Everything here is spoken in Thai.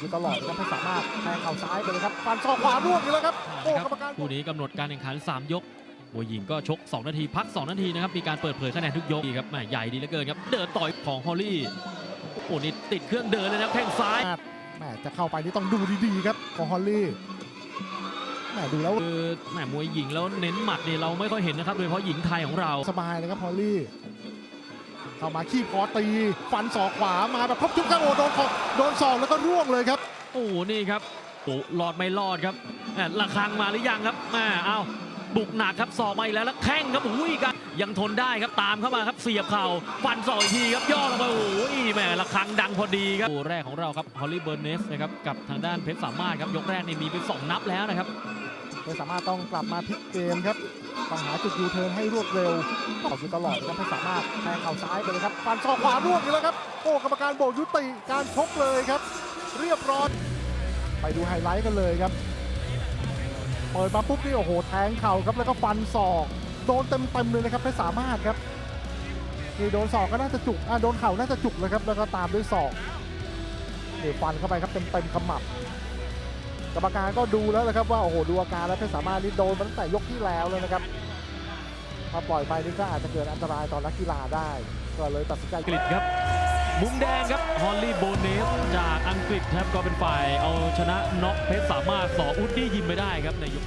อยู่ตลอดนะครับให้สามารถแทงเข่าซ้ายไปเลยครับฟันศอกขวาร่วงอยู่แล้วครับโอ้คกรรมการคู่นี้กำหนดการแข่งขัน 3 ยกมวยหญิงก็ชก 2 นาทีพัก 2 นาทีนะครับมีการเปิดเผยคะแนนทุกยกดีครับแหม่ใหญ่ดีเหลือเกินครับเดินต่อยของฮอลลี่โอ้นี่ติดเครื่องเดินเลยนะครับแข้งซ้ายแหมจะเข้าไปนี่ต้องดูดีๆครับของฮอลลี่แหมดูแล้วคือแหม่มวยหญิงแล้วเน้นหมัดเนี่ยเราไม่ค่อยเห็นนะครับโดยเฉพาะหญิงไทยของเราสบายเลยครับฮอลลี่ เข้ามาขี้พอตี ฟันศอกขวามาแบบครบทุกจังโอ้โดนขอโดนศอกแล้วก็ร่วงเลยครับ โอ้นี่ครับโอ้รอดไม่รอดครับแหม่ระคังมาหรือยังครับแหม่เอาบุกหนักครับสอกมาอีกแล้วแล้วแข้งครับอุ้ยกันยังทนได้ครับตามเข้ามาครับเสียบเข่าฟันศอกอีกทีครับย่อลงไปโอ้ยแหม่ระคังดังพอดีครับคู่แรกของเราครับฮอลลี่เบิร์นเนสนะครับกับทางด้านเพชรสามารถครับยกแรกนี่มีไปสองนับแล้วนะครับ ไม่สามารถต้องกลับมาพลิกเกมครับต้องหาจุดยูเทิร์นให้รวดเร็วอออยู่ตลอดนะครับไม่สามารถแทงเข่าซ้ายไปเลยครับฟันศอกขวาร่วงอยู่แล้วครับโอ้กรรมการโบกยุติการชกเลยครับ เรียบร้อยไปดูไฮไลท์กันเลยครับเปิดมาปุ๊บนี่โอ้โหแทงเข่าครับแล้วก็ฟันศอกโดนเต็มๆเลยนะครับไม่สามารถครับนี่โดนศอกก็น่าจะจุกอะโดนเข่าน่าจะจุกเลยครับแล้วก็ตามด้วยศอกนี่ฟันเข้าไปครับเต็มๆขมับ กรรมการก็ดูแล้วนะครับว่าโอ้โหดูอาการแล้วเพชรสามารถนี่โดนมาตั้งแต่ยกที่แล้วเลยนะครับถ้าปล่อยไปนี่ก็อาจจะเกิดอันตรายต่อนักกีฬาได้ ก็เลยตัดสินใจอังกฤษครับ มุมแดงครับฮอลลี่โบเนสจากอังกฤษครับก็เป็นฝ่ายเอาชนะน็อกเพชรสามารถสออุดดี้ยิมไปได้ครับในยก